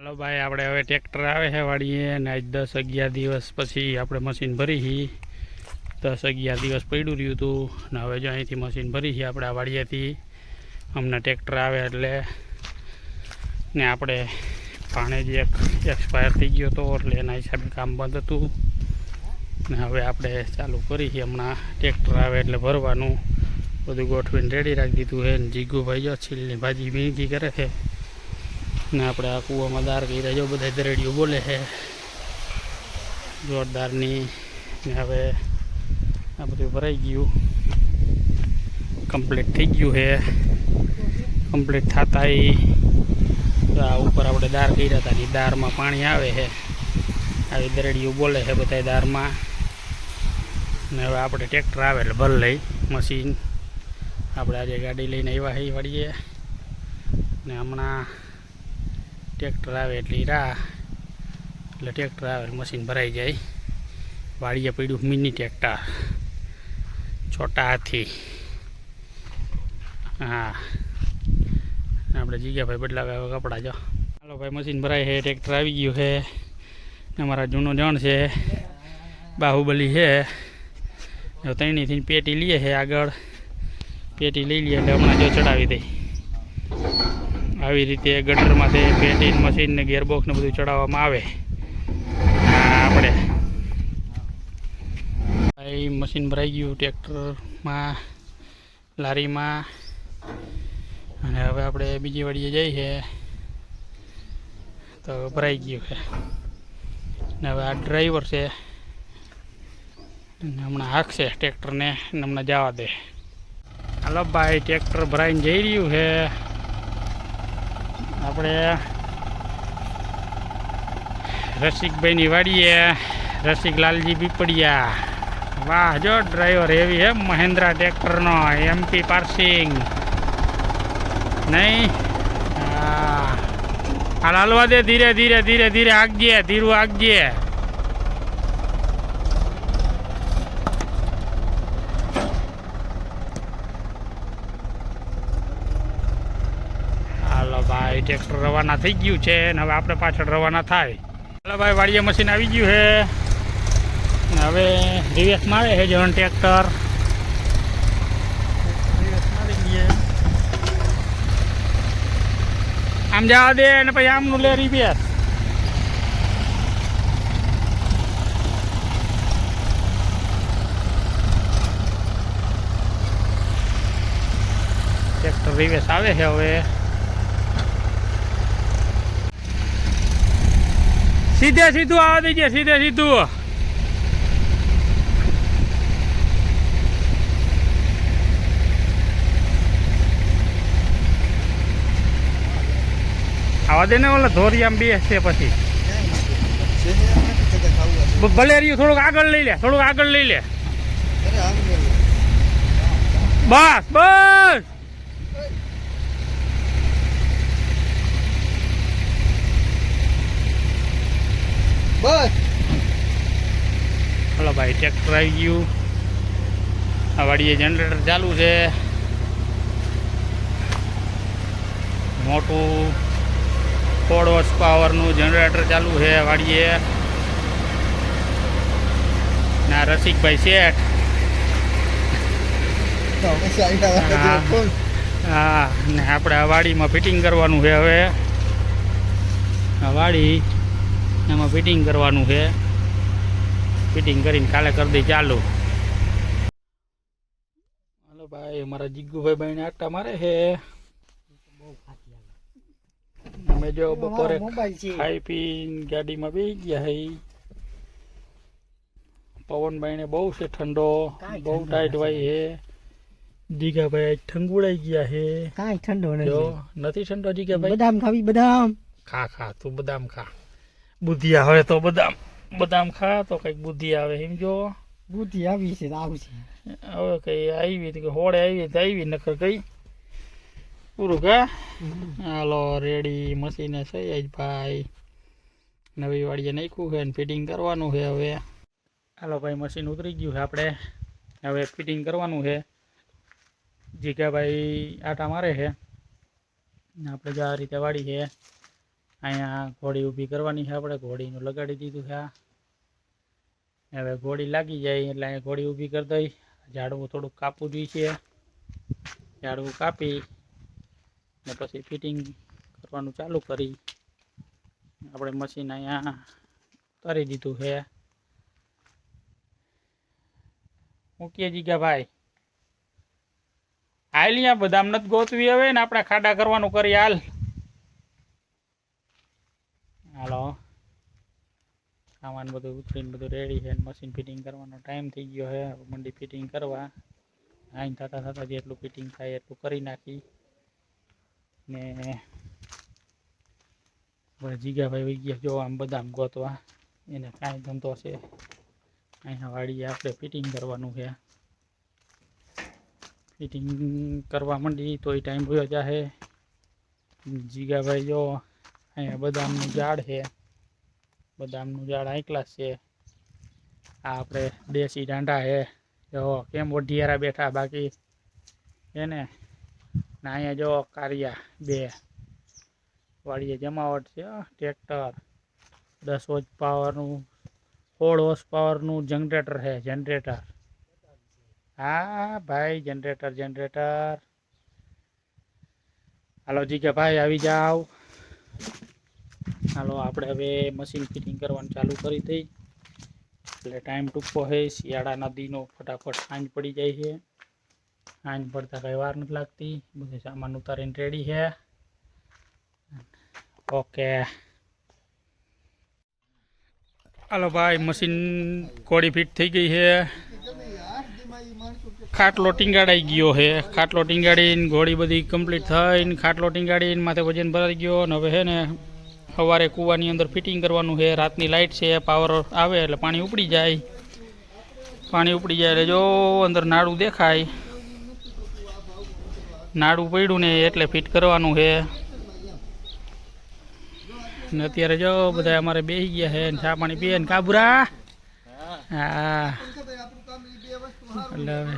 હાલો ભાઈ, આપણે હવે ટ્રેક્ટર આવે છે વાળીએ ને આજ દસ અગિયાર દિવસ પછી આપણે મશીન ભરી છીએ દસ અગિયાર દિવસ પડ્યું રહ્યું હતું ને હવે જો અહીંથી મશીન ભરી છીએ આપણે આ વાડીએથી. હમણાં ટ્રેક્ટર આવે એટલે ને આપણે પાણી જે એક એક્સપાયર થઈ ગયો હતો એટલે એના હિસાબે કામ બંધ હતું. ને હવે આપણે ચાલુ કરી છીએ હમણાં ટ્રેક્ટર આવે એટલે ભરવાનું. બધું ગોઠવીને રેડી રાખી દીધું છે. જીગુભાઈ જો છીલની ભાજી ભીંગી કરે છે. ને આપણે આ કૂવામાં દાર કર્યા, જો બધા દરેડીઓ બોલે છે. જોરદારની ને હવે આ બધું ભરાઈ ગયું. કમ્પ્લીટ થઈ ગયું છે. કમ્પ્લીટ થતા આ ઉપર આપણે દાર કર્યા હતા એ દારમાં પાણી આવે છે. આવી દરેડીઓ બોલે છે બધા દારમાં. ને હવે આપણે ટ્રેક્ટર આવે એટલે ભર લઈ, મશીન. આપણે આજે ગાડી લઈને આવ્યા હઈ વાળીએ ને હમણાં ટ્રેક્ટર આવે એટલે રાહ. એટલે ટ્રેક્ટર આવે મશીન ભરાઈ જાય. વાડીએ પડ્યું મિની ટ્રેક્ટર. છોટા હાથી. હા. આપણે જીગાભાઈ બદલાવે હવે કપડાં, જો. હાલો ભાઈ, મશીન ભરાય છે, ટ્રેક્ટર આવી ગયું છે. અમારા જૂનો જણ છે. બાહુબલી છે. ત્રણેયથી પેટી લઈએ છે આગળ. પેટી લઈ લઈએ એટલે હમણાં જો ચડાવી દઈ આવી રીતે ગટરમાંથી પેટીન મશીન ને ગેરબોક્સને બધું ચડાવવામાં આવે. આપણે. ભાઈ, મશીન ભરાઈ ગયું ટ્રેક્ટરમાં, લારીમાં. અને હવે આપણે બીજી વાડીએ જઈએ છે. તો ભરાઈ ગયું છે. ને હવે આ ડ્રાઈવર છે. હમણાં હાંકશે ટ્રેક્ટરને હમણાં જવા દે. હલો ભાઈ, ટ્રેક્ટર ભરાઈને જઈ રહ્યું છે. આપણે રસિકભાઈની વાડીએ, રસિક લાલજી પીપળિયા. વાહ, જો ડ્રાઈવર એવી હે, મહેન્દ્રા ટ્રેક્ટરનો એમપી પાર્સિંગ નહીં? હાલ હાલવા દે ધીરે ધીરે ધીરે ધીરે આગજે ધીરું આગજે ભાઈ, ટ્રેક્ટર રવાના થઈ ગયું છે ને હવે આપણે પાછળ રવાના થાય. ચાલો ભાઈ, વાડીએ મશીન આવી ગયું છે. હવે રિવેસ મારે છે જણ ટ્રેક્ટર. આમ જવા દે ને પછી આમનું લે રિવેસ. ટ્રેક્ટર રિવેસ આવે છે હવે. સીધે સીધું આવવા દેજે સીધે સીધું. આવા દે ને ઓલા ધોરિયામ બેસશે પછી. ભલે રહ્યું થોડુંક આગળ લઈ લે થોડુંક આગળ લઈ લે. બસ બસ. બસ. હલો ભાઈ ટ્રેક્ટર આવી ગયું. આ વાડીએ જનરેટર ચાલુ છે. મોટું ફોર હોર્સ પાવરનું જનરેટર ચાલુ છે વાડીએ. ના રસિકભાઈ શેઠ. હા. હા ને આપણે આ વાડીમાં ફિટિંગ કરવાનું છે હવે. આ વાડી એમાં ફિટિંગ કરવાનું છે. ફિટિંગ કરીને કાલે કરી દઈ ચાલુ. હલો ભાઈ અમારા જીગુભાઈ ભાઈને આટા મારે છે. અમે જો બપોરે ખાઈ પીને ગાડીમાં બેસી ગયા હઈ. પવનભાઈને બહુ છે ઠંડો બહુ ટાઈટ ભાઈ હે જીગાભાઈ ઠંગુડાઈ ગયા હે. કાંઈ ઠંડો નથી. નથી ઠંડો જીગાભાઈ બદામ ખાવી બદામ. ખા ખા તું બદામ ખા. બુદ્ધિ આવે તો બદામ બદામ ખા તો કંઈક બુદ્ધિ આવે એમ જો. બુદ્ધિ આવી છે આવશે હવે કઈ આવી કે હોળે આવી તો આવી નકર કઈ. પૂરું કા? હાલો રેડી મશીને છે જ ભાઈ. નવી વાડીએ નાખ્યું છે ને ફિટિંગ કરવાનું છે હવે. હાલો ભાઈ મશીન ઉતરી ગયું છે આપણે. હવે ફિટિંગ કરવાનું છે. જીગાભાઈ આટા મારે છે. આપણે જો આ રીતે વાડી છે અહીંયા ઘોડી ઊભી કરવાની છે આપણે. ઘોડીનું લગાડી દીધું છે. હવે ઘોડી લાગી જાય એટલે અહીંયા ઘોડી ઊભી કરી દઈ. ઝાડવું થોડુંક કાપવું જોઈએ. ઝાડવું કાપી ને પછી ફિટિંગ કરવાનું ચાલુ કરી. આપણે મશીન અહીંયા કરી દીધું છે. મૂકીએ જીગા ભાઈ, હાલ અહીંયા બદામ નથી ગોતવી હવે ને આપણે ખાડા કરવાનું કરી હાલ. હાલો. સામાન બધું ઉતરીને બધું રેડી છે મશીન ફિટિંગ કરવાનો ટાઈમ થઈ ગયો છે. મંડી ફિટિંગ કરવા. આઈન થતાં થતાં જેટલું ફિટિંગ થાય એટલું કરી નાખી. ને જીગાભાઈ વહી ગયા જો આમ બદામ ગોતવા. એને કાંઈ ધંધો છે. અહીંયા વાળીએ આપણે ફિટિંગ કરવાનું છે. ફિટિંગ કરવા માંડી તો એ ટાઈમ ભયો જાહે. જીગાભાઈ જો અહીંયા બદામનું ઝાડ છે. બદામનું ઝાડ આંકલા છે. આ આપણે દેશી ડાંડા છે. જો કેમ ઓઢિયારા બેઠા બાકી? એને ને અહીંયા જો કારિયા બે. વાળીએ જમાવટ છે ટ્રેક્ટર. દસ હોજ પાવરનું, સોળ હોર્સ પાવરનું જનરેટર છે, જનરેટર. હા, ભાઈ, જનરેટર જનરેટર. હાલો જી કે ભાઈ, આવી જાઓ હાલો, આપણે હવે મશીન ફિટિંગ કરવાનું ચાલુ કરી દઈ. એટલે ટાઈમ ટૂંકો છે શિયાળા નદીનો ફટાફટ સાંજ પડી જાય છે. સાંજ પડતા કઈ વાર નથી લાગતી. બધું સામાન ઉતારીને રેડી છે. ઓકે હાલો ભાઈ મશીન કોડી ફિટ થઈ ગઈ છે. ખાટલો ટીંગાડાઈ ગયો છે ખાટલો ટીંગાડીને ઘોડી બધી કમ્પ્લીટ થઈને ખાટલો ટીંગાડીને માથે વજન ભરાઈ ગયો ને હવે છે ને સવારે કૂવાની અંદર ફિટિંગ કરવાનું છે રાતની લાઇટ છે પાવર આવે એટલે પાણી ઉપડી જાય. પાણી ઉપડી જાય એટલે જો અંદર નાડું દેખાય. નાડું પડ્યું ને એટલે ફિટ કરવાનું છે ને અત્યારે જો બધા અમારે બેસી ગયા છે ચા પાણી પીએ ને. કાબુરા? હા. એટલે હવે